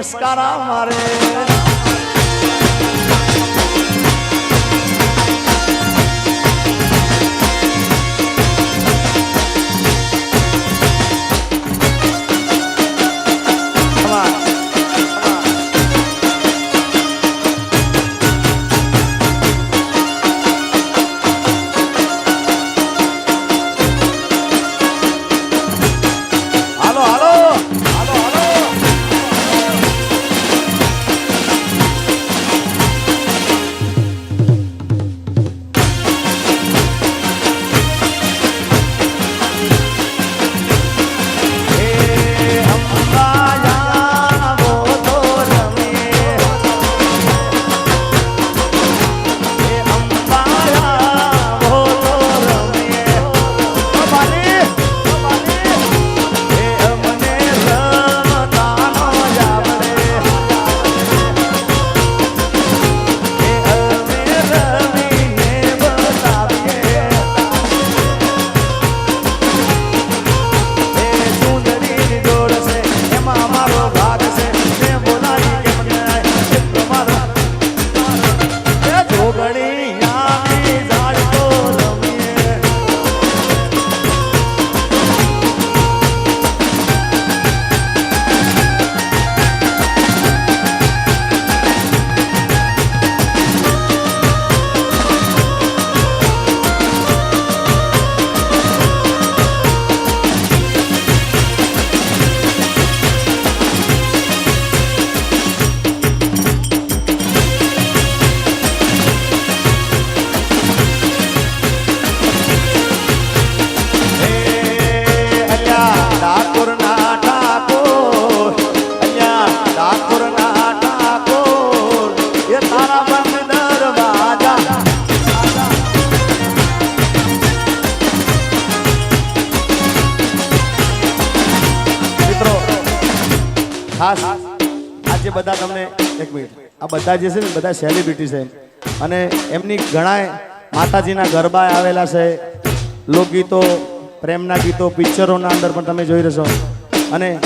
મસ્કારા મારે આજે બધા તમને એક મિનિટ. આ બધા જે છે ને, બધા સેલિબ્રિટી છે. અને એમની ઘણા માતાજીના ગરબા આવેલા છે. લોકગીતો, પ્રેમના ગીતો, પિક્ચરોના અંદર પણ તમે જોઈ રહેશો. અને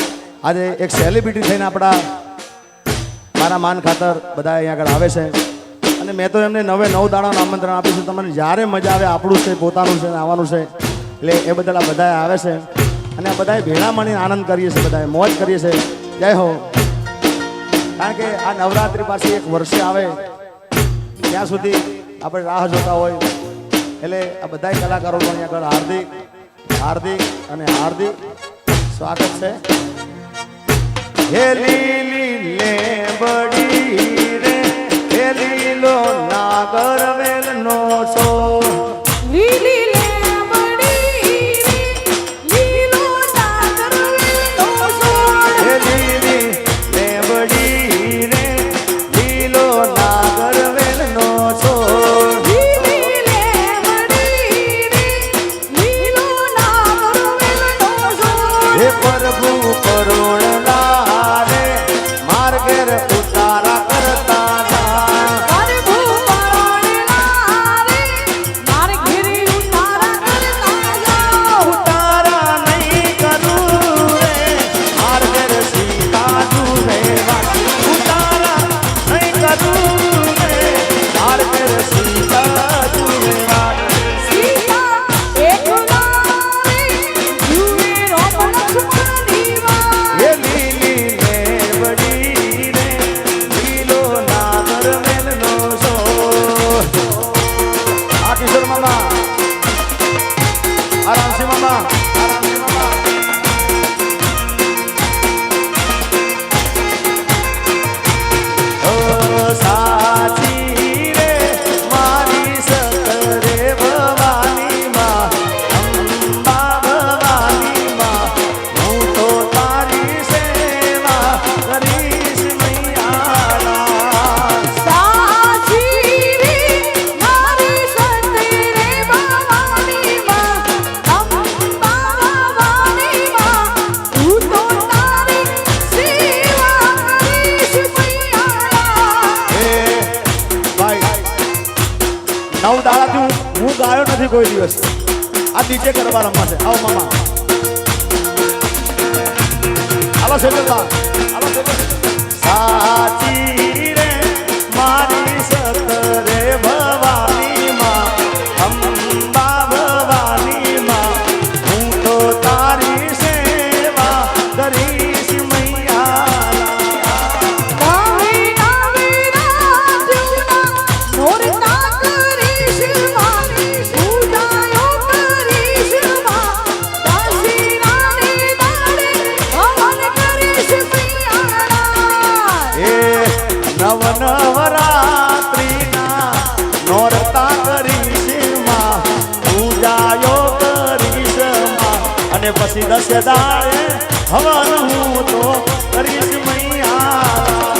આજે એક સેલિબ્રિટી થઈને આપણા મારા માન ખાતર બધા અહીંયા આગળ આવે છે. અને મેં તો એમને નવે નવ દાડાનું આમંત્રણ આપ્યું છે. તમને જ્યારે મજા આવે આપણું છે, પોતાનું છે આવવાનું છે. એટલે એ બદલ આ બધા આવે છે. અને આ બધાએ ભેળા મળીને આનંદ કરીએ છીએ, બધાએ મોજ કરીએ છીએ. જય હો. કારણ કે આ નવરાત્રી પાછી એક વર્ષે આવે. ત્યાં સુધી આપણે રાહ જોતા હોય. એટલે આ બધા કલાકારો અહીંયા આગળ હાર્દિક હાર્દિક અને હાર્દિક. સ્વાગત છે. હે લીલી લેબડી રે, હે લીલો નાગર વેલનો છો આ નથી કોઈ દિવસ આ નીચે કરવા રમવા છે આવો મામા હાલો છે પછી દસ દાડે હવાનું હું તો કરીશ મૈયા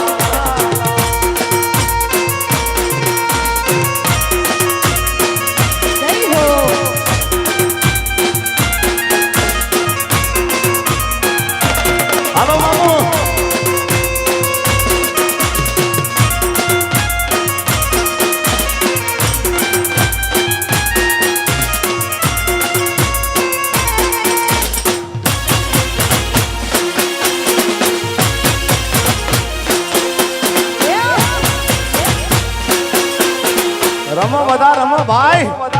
Alô! vai. Vamos